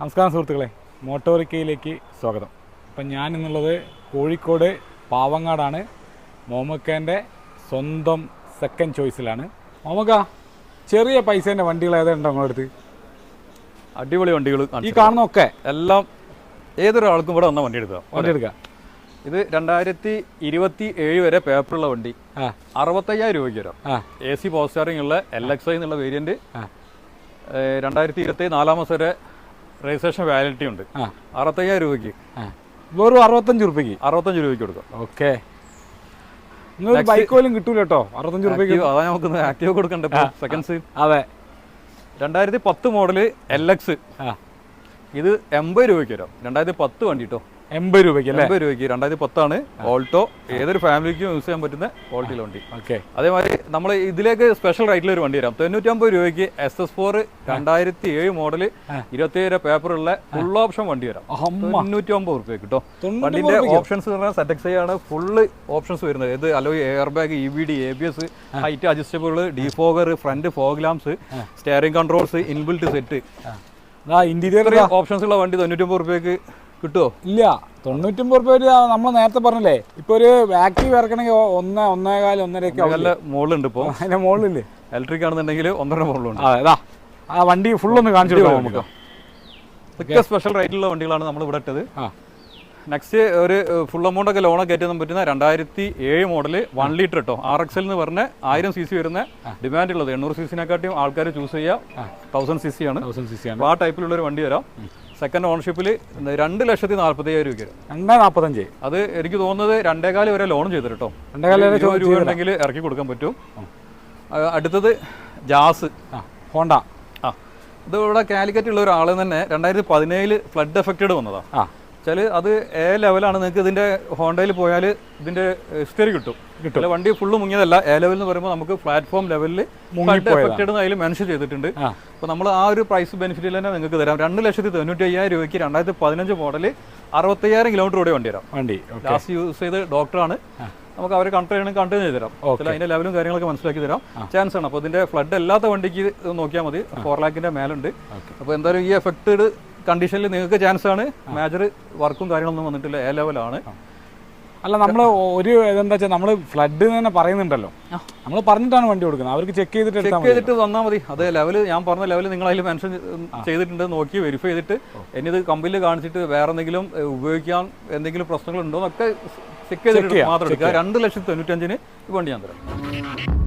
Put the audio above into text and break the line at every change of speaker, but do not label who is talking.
നമസ്കാരം സുഹൃത്തുക്കളെ. മോട്ടോറിക്കയിലേക്ക് സ്വാഗതം. അപ്പം ഞാൻ ഇന്നുള്ളത് കോഴിക്കോട് പാവങ്ങാടാണ്. മോമക്കേന്റെ സ്വന്തം സെക്കൻഡ് ചോയ്സിലാണ് മോമക്ക ചെറിയ പൈസേന്റെ വണ്ടികൾ ഏതാണ്ടോ നിങ്ങളുടെ അടുത്ത്?
അടിപൊളി വണ്ടികൾ
ഈ കാണുന്നൊക്കെ
എല്ലാം ഏതൊരാൾക്കും ഇവിടെ വന്ന വണ്ടി എടുക്കാം.
വണ്ടി എടുക്കുക
ഇത് രണ്ടായിരത്തി ഇരുപത്തി ഏഴ് വരെ പേപ്പറുള്ള വണ്ടി. അറുപത്തയ്യായിരം രൂപയ്ക്ക് വരാം. എ സി പവർ സ്റ്റാറിംഗ് ഉള്ള എൽ എക്സ് ഐ എന്നുള്ള വേരിയന്റ് രണ്ടായിരത്തി ഇരുപത്തി നാലാം മാസം വരെ രജിസ്ട്രേഷൻ വാലിഡിറ്റി ഉണ്ട്. അറുപത്തയ്യായിരം രൂപയ്ക്ക്.
വെറും അറുപത്തഞ്ച് രൂപയ്ക്ക്.
അറുപത്തഞ്ച് രൂപയ്ക്ക് കൊടുക്കാം.
ഓക്കെ നിങ്ങൾ ബൈക്ക് പോലും കിട്ടൂല കേട്ടോ അറുപത്തഞ്ച്
രൂപയ്ക്ക് അതാ നമുക്ക് ആക്റ്റീവ് കൊടുക്കണ്ട സെക്കൻഡ്സ്
അതെ.
രണ്ടായിരത്തി പത്ത് മോഡൽ എൽ എക്സ് ഇത് എൺപത് രൂപയ്ക്ക് വരാം. രണ്ടായിരത്തി പത്ത് വണ്ടി കേട്ടോ
എൺപത് രൂപയ്ക്ക് അല്ലേ?
എൺപത് രൂപയ്ക്ക്. രണ്ടായിരത്തി പത്താണ് ഓൾട്ടോ. ഏതൊരു ഫാമിലിക്കും യൂസ് ചെയ്യാൻ പറ്റുന്ന ക്വാളിറ്റിയിലെ വണ്ടി.
ഓക്കെ.
അതേമാതിരി നമ്മൾ ഇതിലേക്ക് സ്പെഷ്യൽ റേറ്റിൽ ഒരു വണ്ടി തരാം തൊണ്ണൂറ്റമ്പത് രൂപയ്ക്ക് എസ് എസ് ഫോർ രണ്ടായിരത്തി ഏഴ് മോഡൽ ഇരുപത്തിയേഴ് പേപ്പറുള്ള ഫുൾ ഓപ്ഷൻ വണ്ടി തരാം
അമ്മ
തൊണ്ണൂറ്റി അമ്പത് റുപ്യ കിട്ടോ വണ്ടിന്റെ ഓപ്ഷൻസ് പറഞ്ഞാൽ സെറ്റക്സ് ആണ് ഫുള്ള് ഓപ്ഷൻസ് വരുന്നത്. ഇത് alloy air bag E V D A B S height adjustable defogger front fog lamps steering controls inbuilt set
interior
options ഉള്ള വണ്ടി തൊണ്ണൂറ്റൊമ്പത് റുപ്യക്ക് കിട്ടുമോ
ഇല്ല. തൊണ്ണൂറ്റൊമ്പത് റുപ്യ നമ്മൾ നേരത്തെ പറഞ്ഞില്ലേ ഇപ്പൊ ഒരു ആക്റ്റീവ് ഇറക്കണമെങ്കിൽ ഒന്ന് ഒന്നേകാൽ ഒന്നരയൊക്കെ
നല്ല മുകളിലുണ്ട് ഇപ്പോൾ
അതിന്റെ മുകളിലില്ലേ?
ഇലക്ട്രിക് ആണെന്നുണ്ടെങ്കിൽ ഒന്നര മുകളിലുണ്ട്.
അതാ ആ വണ്ടി ഫുൾ ഒന്ന് കാണിച്ചു കൊടുക്കാം നമുക്ക്.
ഇതൊക്കെ സ്പെഷ്യൽ റേറ്റിലുള്ള വണ്ടികളാണ് നമ്മൾ ഇവിടെ ഇട്ടത്. നെക്സ്റ്റ് ഒരു ഫുൾ എമൗണ്ട് ഒക്കെ ലോണൊക്കെ കയറ്റാൻ പറ്റുന്ന രണ്ടായിരത്തി ഏഴ് മോഡൽ വൺ ലിറ്റർ കേട്ടോ ആർ എക്സ് എൽ എന്ന് പറഞ്ഞ ആയിരം സി സി വരുന്ന ഡിമാൻഡ് ഉള്ളത്. എണ്ണൂറ് സി സിനെക്കാട്ടിയും ആൾക്കാർ ചൂസ് ചെയ്യുക തൗസൻഡ് സി സി ആണ്. ആ ടൈപ്പിലുള്ള ഒരു വണ്ടി വരാം. സെക്കൻഡ് ഓണർഷിപ്പിൽ രണ്ട് ലക്ഷത്തി നാൽപ്പത്തി അയ്യായിരം രൂപ വരും
രണ്ടേ നാൽപ്പത്തഞ്ച്
അത് എനിക്ക് തോന്നുന്നത് രണ്ടേകാൽ വരെ ലോൺ ചെയ്തു കേട്ടോ രണ്ടേകാൽ രൂപ ഉണ്ടെങ്കിൽ ഇറക്കി കൊടുക്കാൻ പറ്റും. അടുത്തത് ജാസ്.
ഹോണ്ട.
ആ ഇത് ഇവിടെ കാലിക്കറ്റ് ഉള്ള ഒരാൾ തന്നെ രണ്ടായിരത്തി പതിനേഴിൽ ഫ്ലഡ് എഫക്റ്റഡ് വന്നതാണ്
ആ.
വെച്ചാൽ അത് എ ലെവലാണ് നിങ്ങൾക്ക് ഇതിന്റെ ഹോണ്ടയിൽ പോയാൽ ഇതിന്റെ ഹിസ്റ്ററി കിട്ടും.
കിട്ടും.
വണ്ടി ഫുള്ള് മുങ്ങിയതല്ല. എ ലെവൽ എന്ന് പറയുമ്പോൾ നമുക്ക് പ്ലാറ്റ്ഫോം ലെവലിൽ എഫക്റ്റഡ് അതിൽ മെൻഷൻ ചെയ്തിട്ടുണ്ട്. അപ്പോൾ നമ്മൾ ആ ഒരു പ്രൈസ് ബെനിഫിറ്റിൽ തന്നെ നിങ്ങൾക്ക് തരാം. രണ്ട് ലക്ഷത്തി തൊണ്ണൂറ്റി അയ്യായിരം രൂപയ്ക്ക് രണ്ടായിരത്തി പതിനഞ്ച് മോഡൽ അറുപത്തയ്യായിരം കിലോമീറ്റർ കൂടെ വണ്ടി തരാം.
വണ്ടി.
ലാസ്റ്റ് യൂസ് ചെയ്ത് ഡോക്ടറാണ് നമുക്ക് അവരെ കൺട്രോൾ ചെയ്യണം കണ്ടിന്യൂ ചെയ്ത് തരാം. അതിന്റെ ലെവലും കാര്യങ്ങളൊക്കെ മനസ്സിലാക്കി തരാം. ചാൻസ് ആണ്. അപ്പോൾ ഇതിന്റെ ഫ്ലഡ് അല്ലാത്ത വണ്ടിക്ക് നോക്കിയാൽ മതി. ഫോർ ലാക്കിന്റെ മേലുണ്ട്. അപ്പോൾ എന്തായാലും ഈ എഫക്റ്റഡ് കണ്ടീഷനിൽ നിങ്ങൾക്ക് ചാൻസ് ആണ്. മേജർ വർക്കും കാര്യങ്ങളൊന്നും വന്നിട്ടില്ല. എ ലെവലാണ്
അല്ല നമ്മൾ ഒരു ഇതെന്താ വെച്ചാൽ നമ്മൾ ഫ്ലഡ് തന്നെ പറയുന്നുണ്ടല്ലോ. നമ്മൾ പറഞ്ഞിട്ടാണ് വണ്ടി കൊടുക്കുന്നത്. അവർക്ക് ചെക്ക് ചെയ്തിട്ട്
ചെക്ക് ചെയ്തിട്ട് വന്നാൽ മതി. അത് ലെവൽ ഞാൻ പറഞ്ഞ ലെവൽ നിങ്ങൾ അതിൽ മെൻഷൻ ചെയ്തിട്ടുണ്ട്. നോക്കി വെരിഫൈ ചെയ്തിട്ട് ഇനി ഇത് കമ്പനിയിൽ കാണിച്ചിട്ട് വേറെ എന്തെങ്കിലും ഉപയോഗിക്കാൻ എന്തെങ്കിലും പ്രശ്നങ്ങളുണ്ടോ എന്നൊക്കെ ചെക്ക് ചെയ്തിട്ട് മാത്രം എടുക്കുക. രണ്ട് ലക്ഷത്തി തൊണ്ണൂറ്റഞ്ചിന് വണ്ടി ഞാൻ തരാം.